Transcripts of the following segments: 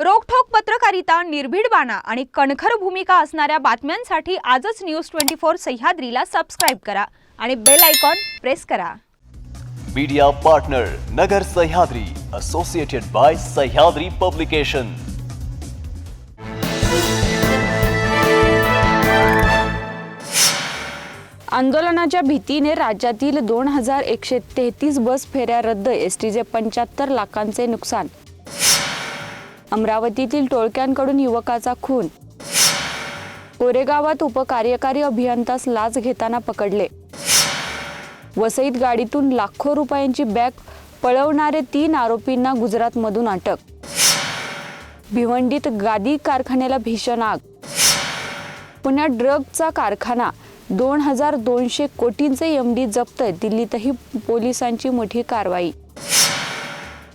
रोखठोक पत्रकारिता निर्भीड बाणा आणि कणखर भूमिका असणाऱ्या बातम्यांसाठी आजच न्यूज ट्वेंटी फोर सह्याद्रीला सबस्क्राईब करा आणि बेल आयकॉन प्रेस करा. Media partner Nagar Sahyadri associated by Sahyadri publication आंदोलनाच्या भीतीने राज्यातील दोन हजार एकशे तेहतीस बस फेऱ्या रद्द एस टीचे पंच्याहत्तर लाखांचे नुकसान अमरावतीतील टोळक्यांकडून युवकाचा खून. कोरेगावात उपकार्यकारी अभियंतास लाच घेताना पकडले. वसईत गाडीतून लाखो रुपयांची बॅग पळवणारे तीन आरोपींना गुजरातमधून अटक. भिवंडीत गादी कारखान्याला भीषण आग. पुण्यात ड्रगचा कारखाना. दोन हजार दोनशे कोटींचे एमडी जप्त दिल्लीतही पोलिसांची मोठी कारवाई.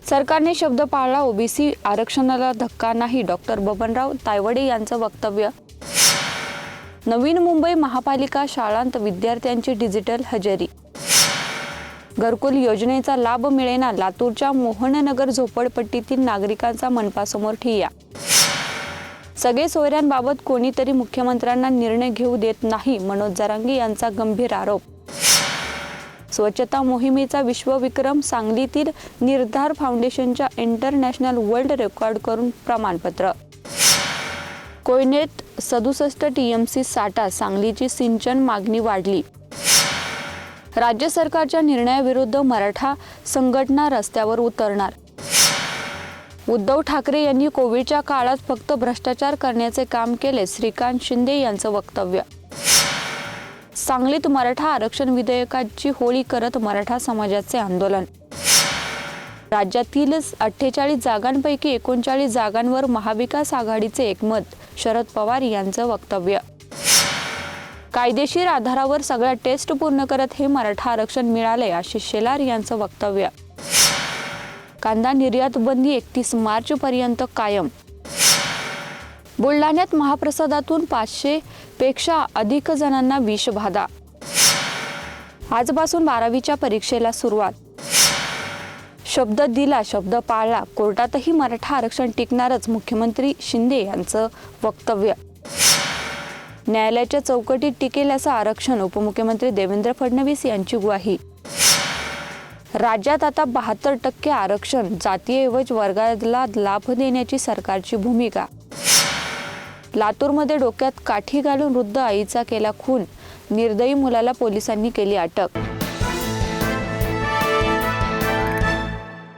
सरकारने शब्द पाळला ओबीसी आरक्षणाला धक्का नाही. डॉक्टर बबनराव तायवडे यांचं वक्तव्य. नवीन मुंबई महापालिका शाळांत विद्यार्थ्यांची डिजिटल हजेरी. घरकुल योजनेचा लाभ मिळेना लातूरच्या मोहननगर झोपडपट्टीतील नागरिकांचा मनपासमोर ठिय्या. सगळे सोयऱ्यांबाबत कोणीतरी मुख्यमंत्र्यांना निर्णय घेऊ देत नाही मनोज जरांगे यांचा गंभीर आरोप. स्वच्छता मोहिमेचा विश्वविक्रम सांगलीतील निर्धार फाउंडेशनच्या इंटरनॅशनल वर्ल्ड रेकॉर्ड करून प्रमाणपत्र. कोयनेत सदुसष्ट टीएमसी साठा सांगलीची सिंचन मागणी वाढली. राज्य सरकारच्या निर्णयाविरुद्ध मराठा संघटना रस्त्यावर उतरणार. उद्धव ठाकरे यांनी कोविडच्या काळात फक्त भ्रष्टाचार करण्याचे काम केले श्रीकांत शिंदे यांचं वक्तव्य. सांगलीत मराठा आरक्षण विधेयकाची होळी करत मराठा समाजाचे आंदोलन. राज्यातील अठ्ठेचाळीस जागांपैकी एकोणचाळीस जागांवर महाविकास आघाडीचे एकमत शरद पवार यांचं वक्तव्य. कायदेशीर आधारावर सगळ्या टेस्ट पूर्ण करत हे मराठा आरक्षण मिळाले आशिष शेलार यांचं वक्तव्य. कांदा निर्यात बंदी एकतीस मार्च पर्यंत कायम. बुलढाण्यात महाप्रसादातून पाचशे पेक्षा अधिक जणांना विषबाधा. आजपासून बारावीच्या परीक्षेला सुरुवात. शब्द दिला शब्द पाळला. कोर्टातही मराठा आरक्षण टिकणारच मुख्यमंत्री शिंदे यांचं वक्तव्य. न्यायालयाच्या चौकटीत टिकेल असं आरक्षण उपमुख्यमंत्री देवेंद्र फडणवीस यांची ग्वाही. राज्यात आता बहात्तर टक्के आरक्षण जातीयऐवज वर्गाला लाभ देण्याची सरकारची भूमिका. लातूरमध्ये डोक्यात काठी घालून वृद्ध आईचा केला खून. निर्दयी मुलाला पोलिसांनी केली अटक.